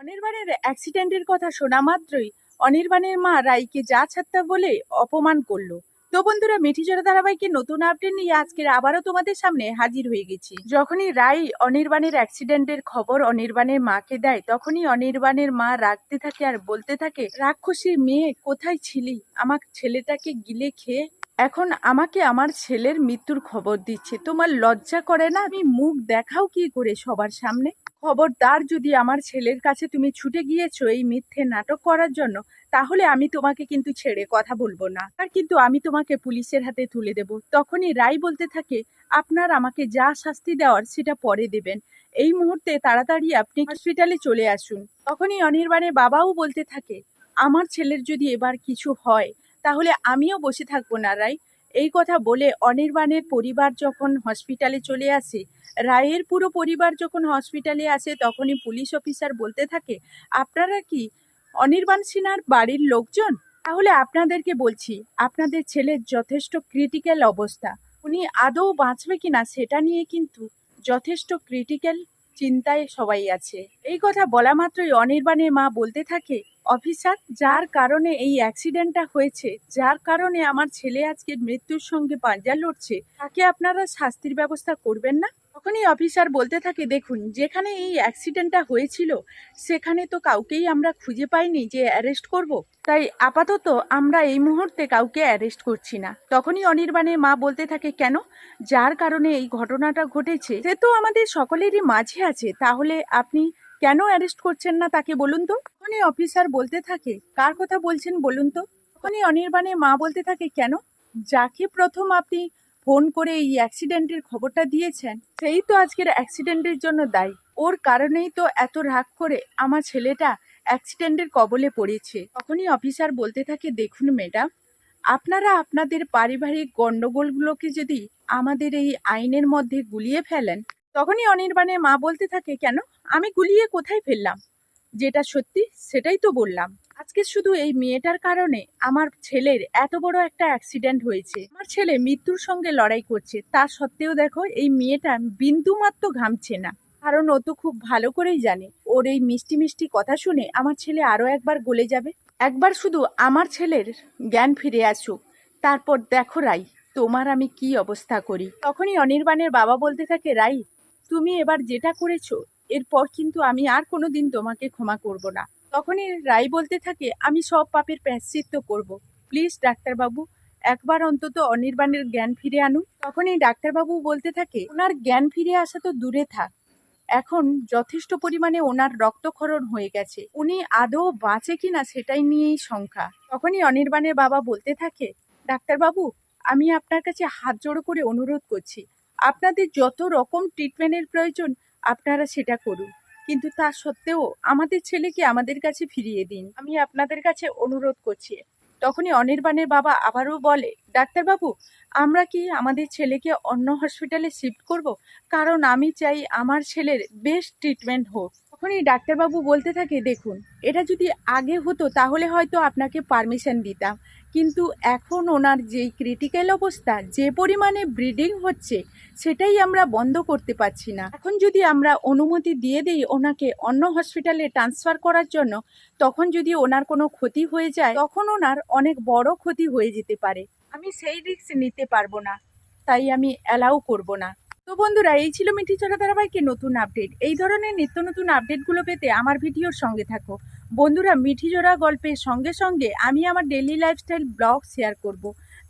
অনির্বাণের অ্যাক্সিডেন্টের কথা শোনা মাত্রই অনির্বাণের মা রাইকে যা ছাত্তা বলে অপমান করল। তো বন্ধুরা, মিঠিজোড়া ধারাবাহিকের নতুন আপডেট নিয়ে আজকের আবারও তোমাদের সামনে হাজির হয়ে গেছি। যখনই রাই অনির্বাণের অ্যাক্সিডেন্টের খবর অনির্বাণের মাকে দেয়, তখনই অনির্বাণের মা রাখতে থাকে আর বলতে থাকে, রাক্ষসী মেয়ে, কোথায় ছিলি? আমার ছেলেটাকে গিলে খেয়ে এখন আমাকে আমার ছেলের মৃত্যুর খবর দিচ্ছে। তোমার লজ্জা করে না? আমি মুখ দেখাও কি করে সবার সামনে? খবরদার যদি আমার ছেলের কাছে তুমি ছুটে গিয়েছো এই মিথ্যে নাটক করার জন্য, তাহলে আমি তোমাকে কিন্তু ছেড়ে কথা বলব না। আর কিন্তু আমি তোমাকে পুলিশের হাতে তুলে দেব। তখনই রাই বলতে থাকে, আপনার আমাকে যা শাস্তি দেওয়ার সেটা পরে দেবেন। এই মুহূর্তে তাড়াতাড়ি আপনি হসপিটালে চলে আসুন। তখনই অনির্বাণের বাবাও বলতে থাকে, আমার ছেলের যদি এবার কিছু হয় তাহলে আমিও বসে থাকব না রায় এই কথা বলে অনির্বাণের পরিবার যখন হসপিটালে চলে আসে, রায়ের পুরো পরিবার যখন হসপিটালে আসে, তখনই পুলিশ অফিসার বলতে থাকে, আপনারা কি অনির্বাণ সিনহার বাড়ির লোকজন? তাহলে আপনাদেরকে বলছি, আপনাদের ছেলের যথেষ্ট ক্রিটিক্যাল অবস্থা। উনি আদৌ বাঁচবে কিনা সেটা নিয়ে কিন্তু যথেষ্ট ক্রিটিক্যাল চিন্তায় সবাই আছে। এই কথা বলা মাত্রই অনির্বাণের মা বলতে থাকে অফিসার, যার কারণে এই অ্যাক্সিডেন্টটা হয়েছে, যার কারণে আমার ছেলে আজকে মৃত্যুর সঙ্গে পাঞ্জা লড়ছে, তাকে আপনারা শাস্তির ব্যবস্থা করবেন না? তখনই অফিসার বলতে থাকে, দেখুন, যেখানে এই অ্যাক্সিডেন্টটা হয়েছিল, সেখানে তো কাউকেই আমরা খুঁজে পাইনি যে অ্যারেস্ট করব। তাই আপাতত আমরা এই মুহূর্তে কাউকে অ্যারেস্ট করছি না। তখনই অনির্বাণের মা বলতে থাকে, কেন? যার কারণে এই ঘটনাটা ঘটেছে, সে তো আমাদের সকলেরই মাঝে আছে। তাহলে আপনি কেন অ্যারেস্ট করছেন না তাকে বলুন তো? তখনই অফিসার বলতে থাকে, কার কথা বলছেন বলুন তো? তখনই অনির্বাণের মা বলতে থাকে, কেন? যাকে প্রথম আপনি ফোন করে এই অ্যাক্সিডেন্টের খবরটা দিয়েছেন, সেই তো আজকের অ্যাক্সিডেন্টের জন্য দায়ী। ওর কারণেই তো এত রাগ করে আমার ছেলেটা অ্যাক্সিডেন্টের কবলে পড়েছে। তখনই অফিসার বলতে থাকে, দেখুন ম্যাডাম আপনারা আপনাদের পারিবারিক গণ্ডগোলগুলোকে যদি আমাদের এই আইনের মধ্যে গুলিয়ে ফেলেন তখনই অনির্বাণের মা বলতে থাকে, কেন? আমি গুলিয়ে কোথায় ফেললাম? যেটা সত্যি, সেটাই তো বললাম। আজকে শুধু এই মেয়েটার কারণে আমার ছেলের এত বড় একটা অ্যাক্সিডেন্ট হয়েছে। আমার ছেলে মৃত্যুর সঙ্গে লড়াই করছে। তা সত্ত্বেও দেখো, এই মেয়েটা বিন্দুমাত্র ঘামছে না। কারণ ও তো খুব ভালো করেই জানে। ওর এই মিষ্টি মিষ্টি কথা শুনে আমার ছেলে আরও একবার গলে যাবে। একবার শুধু আমার ছেলের জ্ঞান ফিরে আসুক। তারপর দেখো রাই, তোমার আমি কি অবস্থা করি? তখনই অনির্বাণের বাবা বলতে থাকে, রাই তুমি এবার যেটা করেছ, এরপর কিন্তু আমি আর কোনো দিন তোমাকে ক্ষমা করব না। তখনই রাই বলতে থাকে, আমি সব পাপের প্রায়শ্চিত্ত করব। প্লিজ, ডাক্তারবাবু, একবার অন্তত অনির্বাণের জ্ঞান ফিরে আনুন। তখনই ডাক্তারবাবু বলতে থাকে, ওনার জ্ঞান ফিরে আসা তো দূরে থাক। এখন যথেষ্ট পরিমাণে ওনার রক্তক্ষরণ হয়ে গেছে। উনি আদৌ বাঁচে কিনা সেটাই নিয়েই সংখ্যা তখনই অনির্বাণের বাবা বলতে থাকে, ডাক্তারবাবু, আমি আপনার কাছে হাত জোড়ো করে অনুরোধ করছি। আপনাদের যত রকম ট্রিটমেন্টের প্রয়োজন, আপনারা সেটা করুন। কিন্তু তা সত্ত্বেও আমাদের ছেলেকে আমাদের কাছে ফিরিয়ে দিন। আমি আপনাদের কাছে অনুরোধ করছি। তখনই অনির্বাণের বাবা আবারও বলে, ডাক্তারবাবু, আমরা কি আমাদের ছেলেকে অন্য হসপিটালে শিফট করব? কারণ আমি চাই আমার ছেলের বেস্ট ট্রিটমেন্ট হোক। তখনই ডাক্তারবাবু বলতে থাকে, দেখুন, এটা যদি আগে হতো তাহলে হয়তো আপনাকে পারমিশন দিতাম। কিন্তু এখন ওনার যেই ক্রিটিক্যাল অবস্থা, যে পরিমাণে ব্রিডিং হচ্ছে, সেটাই আমরা বন্ধ করতে পারছি না। এখন যদি আমরা অনুমতি দিয়ে দিই ওনাকে অন্য হসপিটালে ট্রান্সফার করার জন্য, তখন যদি ওনার কোনো ক্ষতি হয়ে যায়, তখন ওনার অনেক বড় ক্ষতি হয়ে যেতে পারে। আমি সেই রিস্ক নিতে পারব না, তাই আমি অ্যালাউ করব না। তো বন্ধুরা, এই ছিল মিঠি চড়া ধারাবাহিকের নতুন আপডেট। এই ধরনের নিত্য নতুন আপডেটগুলো পেতে আমার ভিডিওর সঙ্গে থাকো। বন্ধুরা, মিঠি জোড়া গল্পের সঙ্গে সঙ্গে আমি আমার ডেলি লাইফস্টাইল ব্লগ শেয়ার করব।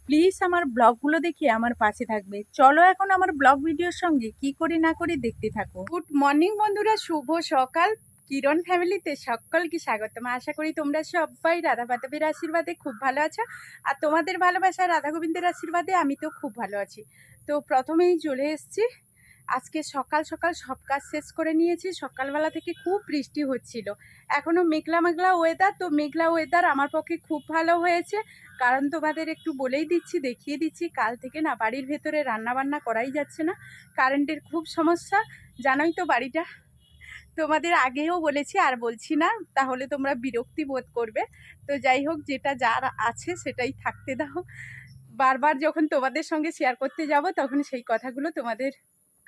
প্লিজ আমার ব্লগগুলো দেখে আমার পাশে থাকবে। চলো এখন আমার ব্লগ ভিডিওর সঙ্গে কি করে না করে দেখতে থাকো। গুড মর্নিং বন্ধুরা, শুভ সকাল। কিরণ ফ্যামিলিতে সকলকে স্বাগতম। আশা করি তোমরা সবাই রাধা মাধবের আশীর্বাদে খুব ভালো আছো। আর তোমাদের ভালোবাসা রাধা গোবিন্দের আশীর্বাদে আমি তো খুব ভালো আছি। তো প্রথমেই চলে এসেছি। আজকে সকাল সকাল সব কাজ শেষ করে নিয়েছি। সকালবেলা থেকে খুব বৃষ্টি হচ্ছিল। এখনও মেঘলা মেঘলা ওয়েদার তো মেঘলা ওয়েদার আমার পক্ষে খুব ভালো হয়েছে। কারণ তোমাদের একটু বলেই দিচ্ছি, দেখিয়ে দিচ্ছি, কাল থেকে না বাড়ির ভেতরে রান্না বান্না করাই যাচ্ছে না। কারেন্টের খুব সমস্যা। জানোই তো বাড়িটা। তোমাদের আগেও বলেছি, আর বলছি না, তাহলে তোমরা বিরক্তি বোধ করবে। তো যাই হোক, যেটা যার আছে সেটাই থাকতে দাও। বারবার যখন তোমাদের সঙ্গে শেয়ার করতে যাব, তখন সেই কথাগুলো তোমাদের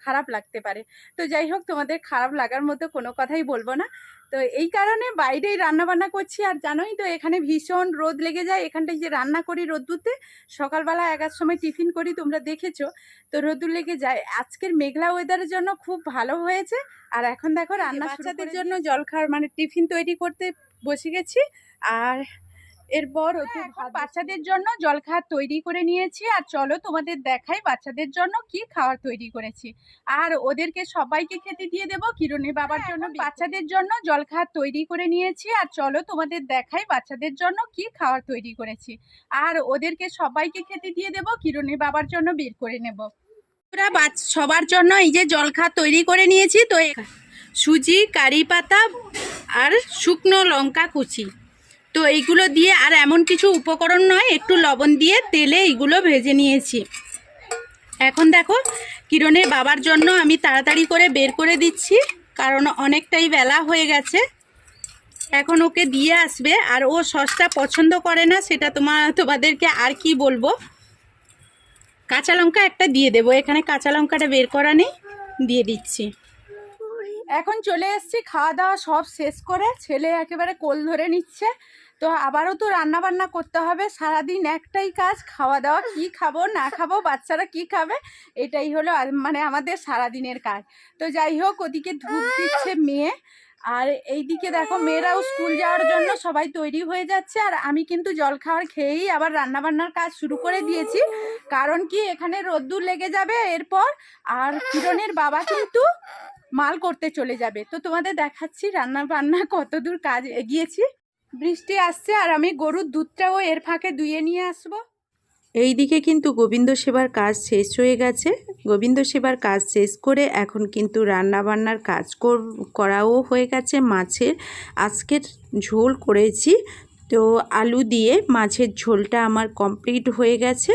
খারাপ লাগতে পারে। তো যাই হোক তোমাদের খারাপ লাগার মতো কোনো কথাই বলব না। তো এই কারণে বাইরেই রান্না বান্না করছি। আর জানোই তো এখানে ভীষণ রোদ লেগে যায়। এখানটায় যে রান্না করি রোদ্দুরতে সকালবেলা এগার সময় টিফিন করি তোমরা দেখেছ। তো রোদ্দুর লেগে যায়। আজকের মেঘলা ওয়েদারের জন্য খুব ভালো হয়েছে। আর এখন দেখো রান্না বাচ্চাদের জন্য জল খাওয়ার মানে টিফিন তৈরি করতে বসে গেছি। আর এরপর ওতে বাচ্চাদের জন্য জলখাবার তৈরি করে নিয়েছি আর চলো তোমাদের দেখাই বাচ্চাদের জন্য কি খাবার তৈরি করেছি। আর ওদেরকে সবাইকে খেতে দিয়ে দেবো কিরণের বাবার জন্য বাচ্চাদের জন্য জলখাবার তৈরি করে নিয়েছি আর চলো তোমাদের দেখাই বাচ্চাদের জন্য কি খাবার তৈরি করেছি। আর ওদেরকে সবাইকে খেতে দিয়ে দেবো কিরণের বাবার জন্য বের করে নেব। বাচ- সবার জন্য এই যে জলখাবার তৈরি করে নিয়েছি তো সুজি কারি পাতা আর শুকনো লঙ্কা কুচি। তো এইগুলো দিয়ে আর এমন কিছু উপকরণ নয়, একটু লবণ দিয়ে তেলে এইগুলো ভেজে নিয়েছি। এখন দেখো, কিরণের বাবার জন্য আমি তাড়াতাড়ি করে বের করে দিচ্ছি, কারণ অনেকটাই বেলা হয়ে গেছে। এখন ওকে দিয়ে আসবে, আর ও সসটা পছন্দ করে না, সেটা তোমার তোমাদেরকে আর কি বলব। কাঁচা লঙ্কা একটা দিয়ে দেবো, এখানে কাঁচা লঙ্কাটা বের করা নেই, দিয়ে দিচ্ছি। এখন চলে এসেছি, খাওয়া দাওয়া সব শেষ করে, ছেলে একেবারে কোল ধরে নিচ্ছে। তো আবারও তো রান্না বান্না করতে হবে। সারাদিন একটাই কাজ খাওয়া দাওয়া কি খাব, না খাব, বাচ্চারা কি খাবে, এটাই হলো মানে আমাদের সারাদিনের কাজ। তো যাই হোক, ওদিকে ধূপ দিচ্ছে মেয়ে। আর এইদিকে দেখো, মেয়েরাও স্কুল যাওয়ার জন্য সবাই তৈরি হয়ে যাচ্ছে। আর আমি কিন্তু জল খাওয়ার খেয়েই আবার রান্না বান্নার কাজ শুরু করে দিয়েছি। কারণ কি, এখানে রোদ্দুর লেগে যাবে এরপর, আর কিরণের বাবা কিন্তু মাল করতে চলে যাবে। তো তোমাদের দেখাচ্ছি রান্না বান্না কতদূর কাজ এগিয়েছি। বৃষ্টি আসছে আর আমি গরুর দুধটাও এর ফাঁকে দুয়ে নিয়ে আসব। এইদিকে কিন্তু গোবিন্দ সেবার কাজ শেষ হয়ে গেছে। গোবিন্দ সেবার কাজ শেষ করে এখন কিন্তু রান্না বান্নার কাজ কর- করাও হয়ে গেছে মাছের। আজকের ঝোল করেছি। তো আলু দিয়ে মাছের ঝোলটা আমার কমপ্লিট হয়ে গেছে।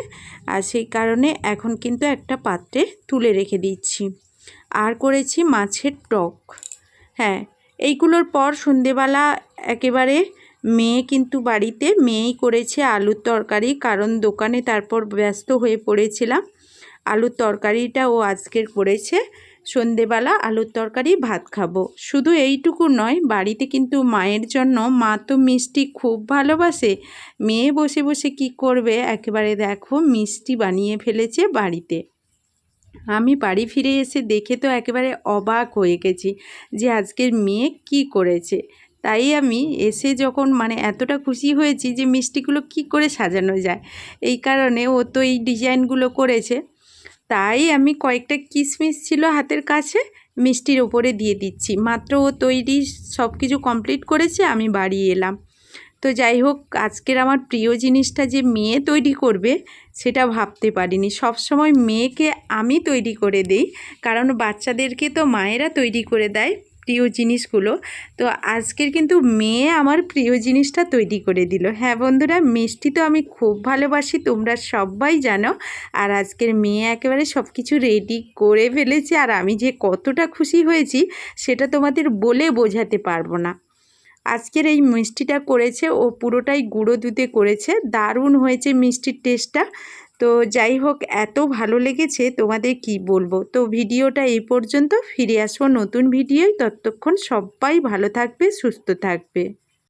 আর সেই কারণে এখন কিন্তু একটা পাত্রে তুলে রেখে দিচ্ছি। আর করেছি মাছের টক। হ্যাঁ এইগুলোর পর সন্ধেবেলা একেবারে মেয়ে কিন্তু বাড়িতে, মেয়েই করেছে আলুর তরকারি। কারণ দোকানে তারপর ব্যস্ত হয়ে পড়েছিলাম। আলুর তরকারিটা ও আজকের করেছে। সন্ধেবেলা আলুর তরকারি, ভাত খাব। শুধু এইটুকু নয়, বাড়িতে কিন্তু মায়ের জন্য মা তো মিষ্টি খুব ভালোবাসে। মেয়ে বসে বসে কি করবে? একেবারে দেখো, মিষ্টি বানিয়ে ফেলেছে বাড়িতে। আমি বাড়ি ফিরে এসে দেখে তো একেবারে অবাক হয়ে গেছি যে আজকের মেয়ে কি করেছে। তাই আমি এসে যখন মানে এতটা খুশি হয়েছি যে মিষ্টিগুলো কি করে সাজানো যায়। এই কারণে ও তো এই ডিজাইনগুলো করেছে। তাই আমি কয়েকটা কিশমিশ ছিল হাতের কাছে মিষ্টির ওপরে দিয়ে দিচ্ছি। মাত্র ও তৈরি সব কিছু কমপ্লিট করেছে, আমি বাড়ি এলাম। তো যাই হোক, আজকের আমার প্রিয় জিনিসটা যে মেয়ে তৈরি করবে সেটা ভাবতে পারিনি। সব সময় মেয়েকে আমি তৈরি করে দেই, কারণ বাচ্চাদেরকে তো মায়েরা তৈরি করে দেয়। প্রিয় জিনিসগুলো। তো আজকের কিন্তু মেয়ে আমার প্রিয় জিনিসটা তৈরি করে দিল। হ্যাঁ বন্ধুরা, মিষ্টি তো আমি খুব ভালোবাসি, তোমরা সবাই জানো। আর আজকের মেয়ে একেবারে সব কিছু রেডি করে ফেলেছে আর আমি যে কতটা খুশি হয়েছি, সেটা তোমাদের বলে বোঝাতে পারব না। আজকের এই মিষ্টিটা করেছে, ও পুরোটাই গুঁড়ো দুধে করেছে। দারুণ হয়েছে মিষ্টির টেস্টটা তো যাই হোক, এত ভালো লেগেছে, তোমাদের কি বলব? তো ভিডিওটা এই পর্যন্ত, ফিরে আসব নতুন ভিডিওয়, ততক্ষণ সবাই ভালো থাকবে, সুস্থ থাকবে।